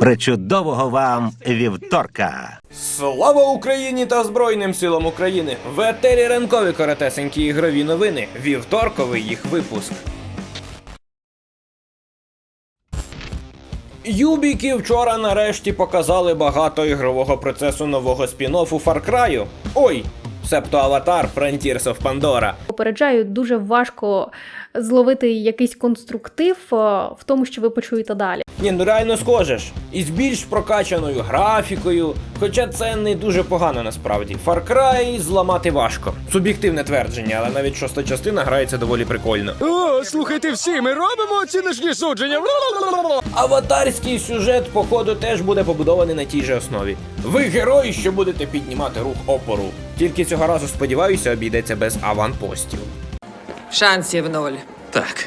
Причудового вам вівторка! Слава Україні та Збройним силам України! В етері ранкові коротесенькі ігрові новини. Вівторковий їх випуск. Юбіки вчора нарешті показали багато ігрового процесу нового спін-оффу Far Cry. Ой, себто Аватар Frontiers of Pandora. Попереджаю, дуже важко зловити якийсь конструктив е, в тому, що ви почуєте далі. Ні, ну реально схоже ж. І з більш прокачаною графікою. Хоча це не дуже погано насправді. Far Cry зламати важко. Суб'єктивне твердження, але навіть шоста частина грається доволі прикольно. О, слухайте всі, ми робимо оціночні судження. Аватарський сюжет, походу, теж буде побудований на тій же основі. Ви герої, що будете піднімати рух опору. Тільки цього разу, сподіваюся, обійдеться без аванпостів. Шансів ноль. Так.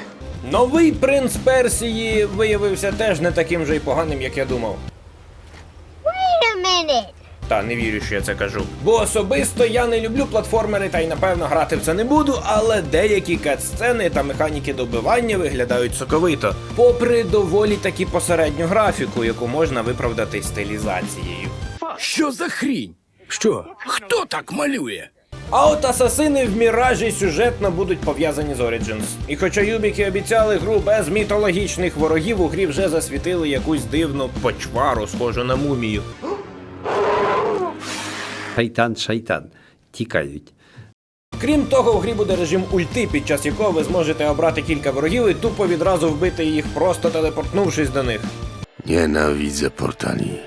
Новий принц Персії виявився теж не таким же й поганим, як я думав. Wait a minute. Та не вірю, що я це кажу. Бо особисто я не люблю платформери та й напевно грати в це не буду, але деякі кат-сцени та механіки добивання виглядають соковито, попри доволі таки посередню графіку, яку можна виправдати стилізацією. Що за хрінь? Що? Хто так малює? А от асасини в міражі сюжетно будуть пов'язані з Origins. І хоча Юбіки обіцяли гру без мітологічних ворогів, у грі вже засвітили якусь дивну почвару, схожу на мумію. Шайтан, шайтан. Тікають. Крім того, в грі буде режим ульти, під час якого ви зможете обрати кілька ворогів і тупо відразу вбити їх, просто телепортнувшись до них. Nienawidzę portali.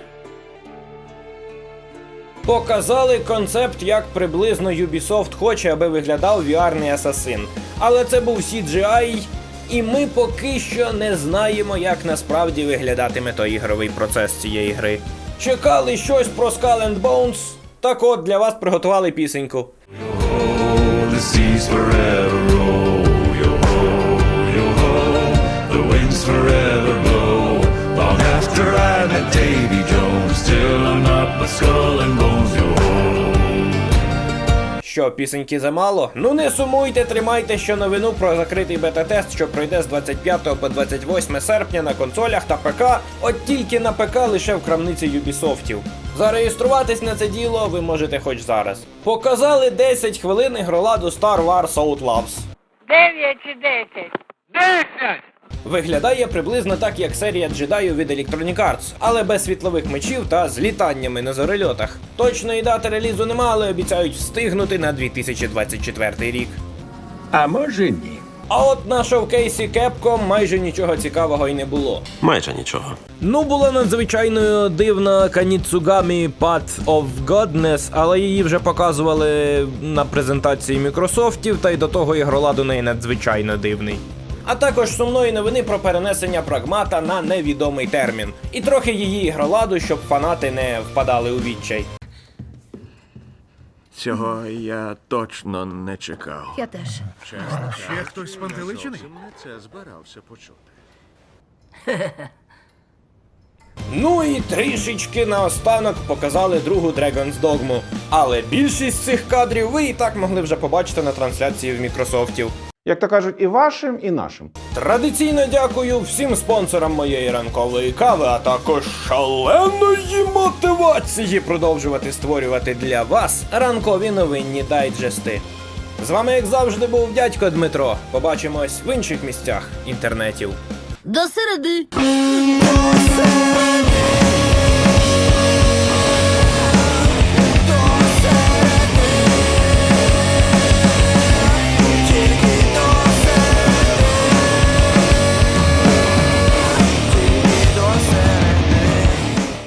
Показали концепт, як приблизно Ubisoft хоче, аби виглядав VR-ний асасин. Але це був CGI, і ми поки що не знаємо, як насправді виглядатиме той ігровий процес цієї гри. Чекали щось про Skull and Bones? Так от для вас приготували пісеньку. the Що, пісеньки замало? Ну не сумуйте, тримайте що новину про закритий бета-тест, що пройде з 25 по 28 серпня на консолях та ПК, от тільки на ПК лише в крамниці Юбісофтів. Зареєструватись на це діло ви можете хоч зараз. Показали 10 хвилин ігроладу Star Wars Outlaws. Дев'ять чи десять? Виглядає приблизно так, як серія джедаю від Electronic Arts, але без світлових мечів та з літаннями на зорельотах. Точної дати релізу нема, але обіцяють встигнути на 2024 рік. А може ні. А от на шоукейсі Capcom майже нічого цікавого й не було. Майже нічого. Ну, була надзвичайно дивна Каніцугамі Path of Godness, але її вже показували на презентації Мікрософтів, та й до того ігролад у неї надзвичайно дивний. А також сумної новини про перенесення прагмата на невідомий термін. І трохи її ігроладу, щоб фанати не впадали у відчай. Цього я точно не чекав. Я теж. Ще хтось спантеличений? Це збирався почути. Ну і трішечки наостанок показали другу Dragon's Dogma. Але більшість цих кадрів ви і так могли вже побачити на трансляції в Мікрософтів. Як то кажуть, і вашим, і нашим. Традиційно дякую всім спонсорам моєї ранкової кави, а також шаленої мотивації продовжувати створювати для вас ранкові новинні дайджести. З вами, як завжди, був дядько Дмитро. Побачимось в інших місцях інтернетів. До середи.